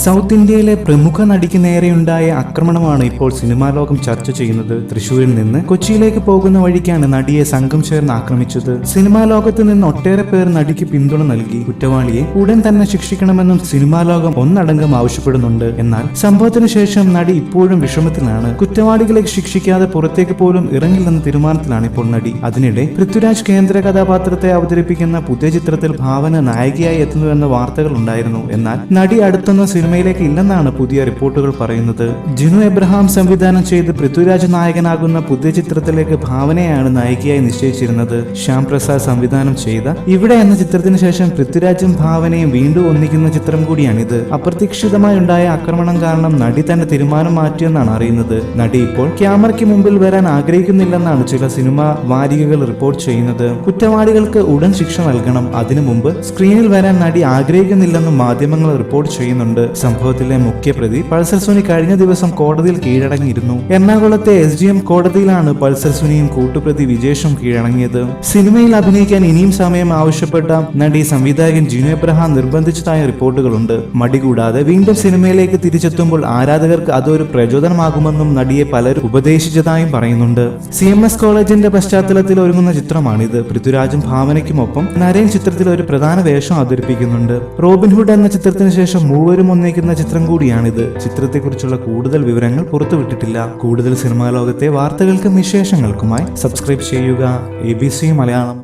South ഇന്ത്യയിലെ പ്രമുഖ നടിക്ക് നേരെയുണ്ടായ ആക്രമണമാണ് ഇപ്പോൾ സിനിമാ ലോകം ചർച്ച ചെയ്യുന്നത്. തൃശൂരിൽ നിന്ന് കൊച്ചിയിലേക്ക് പോകുന്ന വഴിക്കാണ് നടിയെ സംഘം ചേർന്ന് ആക്രമിച്ചത്. സിനിമാ ലോകത്ത് നിന്ന് ഒട്ടേറെ പേർ നടിക്ക് പിന്തുണ നൽകി. കുറ്റവാളിയെ ഉടൻ തന്നെ ശിക്ഷിക്കണമെന്നും സിനിമാ ലോകം ഒന്നടങ്കം ആവശ്യപ്പെടുന്നുണ്ട്. എന്നാൽ സംഭവത്തിന് ശേഷം നടി ഇപ്പോഴും വിഷമത്തിലാണ്. കുറ്റവാളികളെ ശിക്ഷിക്കാതെ പുറത്തേക്ക് പോലും ഇറങ്ങില്ലെന്ന തീരുമാനത്തിലാണ് ഇപ്പോൾ നടി. അതിനിടെ പൃഥ്വിരാജ് കേന്ദ്ര കഥാപാത്രത്തെ അവതരിപ്പിക്കുന്ന പുതിയ ചിത്രത്തിൽ ഭാവന നായികയായി എത്തുന്നുവെന്ന വാർത്തകൾ ഉണ്ടായിരുന്നു. എന്നാൽ നടി അടുത്തൊന്നും സിനിമയിലേക്ക് ഇല്ലെന്നാണ് പുതിയ റിപ്പോർട്ടുകൾ പറയുന്നത്. ജിനു എബ്രഹാം സംവിധാനം ചെയ്ത് പൃഥ്വിരാജ് നായകനാകുന്ന പുതിയ ചിത്രത്തിലേക്ക് ഭാവനയാണ് നായികയായി നിശ്ചയിച്ചിരുന്നത്. ശ്യാം പ്രസാദ് സംവിധാനം ചെയ്ത ഇവിടെ എന്ന ചിത്രത്തിന് ശേഷം പൃഥ്വിരാജും ഭാവനയും വീണ്ടും ഒന്നിക്കുന്ന ചിത്രം കൂടിയാണിത്. അപ്രതീക്ഷിതമായി ഉണ്ടായ ആക്രമണം കാരണം നടി തന്റെ തീരുമാനം മാറ്റിയെന്നാണ് അറിയുന്നത്. നടി ഇപ്പോൾ ക്യാമറയ്ക്ക് മുമ്പിൽ വരാൻ ആഗ്രഹിക്കുന്നില്ലെന്നാണ് ചില സിനിമ വാരികകൾ റിപ്പോർട്ട് ചെയ്യുന്നത്. കുറ്റവാളികൾക്ക് ഉടൻ ശിക്ഷ നൽകണം. അതിനു മുമ്പ് സ്ക്രീനിൽ വരാൻ നടി ആഗ്രഹിക്കുന്നില്ലെന്നും മാധ്യമങ്ങൾ റിപ്പോർട്ട് ചെയ്യുന്നുണ്ട്. സംഭവത്തിലെ മുഖ്യപ്രതി പൾസർ സുനി കഴിഞ്ഞ ദിവസം കോടതിയിൽ കീഴടങ്ങിയിരുന്നു. എറണാകുളത്തെ എസ് ഡി എം കോടതിയിലാണ് പൾസർ സുനിയും കൂട്ടുപ്രതി വിജേഷും കീഴടങ്ങിയത്. സിനിമയിൽ അഭിനയിക്കാൻ ഇനിയും സമയം ആവശ്യപ്പെട്ട നടി സംവിധായകൻ ജിനു എബ്രഹാം നിർബന്ധിച്ചതായ റിപ്പോർട്ടുകളുണ്ട്. മടി കൂടാതെ വീണ്ടും സിനിമയിലേക്ക് തിരിച്ചെത്തുമ്പോൾ ആരാധകർക്ക് അതൊരു പ്രചോദനമാകുമെന്നും നടിയെ പലരും ഉപദേശിച്ചതായും പറയുന്നുണ്ട്. സി എം എസ് കോളേജിന്റെ പശ്ചാത്തലത്തിൽ ഒരുങ്ങുന്ന ചിത്രമാണിത്. പൃഥ്വിരാജും ഭാവനയ്ക്കുമൊപ്പം നരേൻ ചിത്രത്തിൽ ഒരു പ്രധാന വേഷം അവതരിപ്പിക്കുന്നുണ്ട്. റോബിൻഹുഡ് എന്ന ചിത്രത്തിന് ശേഷം മൂവരും ഒന്നിക്കുന്ന ചിത്രം കൂടിയാണിത്. ചിത്രത്തെക്കുറിച്ചുള്ള കൂടുതൽ വിവരങ്ങൾ പുറത്തുവിട്ടിട്ടില്ല. കൂടുതൽ സിനിമാ ലോകത്തെ വാർത്തകൾക്കും വിശേഷങ്ങൾക്കുമായി സബ്സ്ക്രൈബ് ചെയ്യുക. A B C Malayalam.